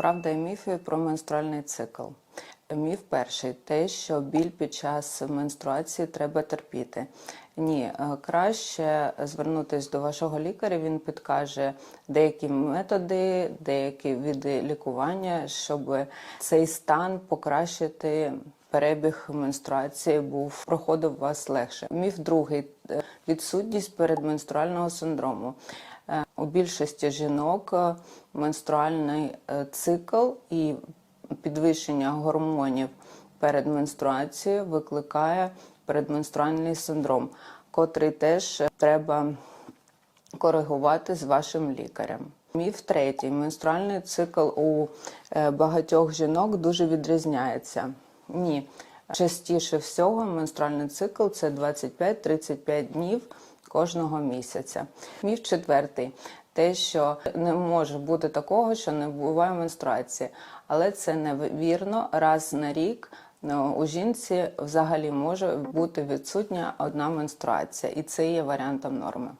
Правда і міфи про менструальний цикл. Міф перший те, що біль під час менструації треба терпіти. Ні, е, краще звернутися до вашого лікаря. Він підкаже деякі методи, деякі види лікування, щоб цей стан покращити. Перебіг менструації був проходив вас легше. Міф другий відсутність передменструального синдрому. Е, У більшості жінок е, менструальний е, цикл і підвищення гормонів перед менструацією викликає передменструальний синдром, котрий теж треба коригувати з вашим лікарем. Міф третій. Менструальний цикл у багатьох жінок дуже відрізняється. Ні. Частіше всього менструальний цикл це 25-35 днів кожного місяця. Міф четвертий. Те, що не може бути такого, що не буває менструації. Але це невірно. Раз на рік ну, у жінці взагалі може бути відсутня одна менструація, і це є варіантом норми.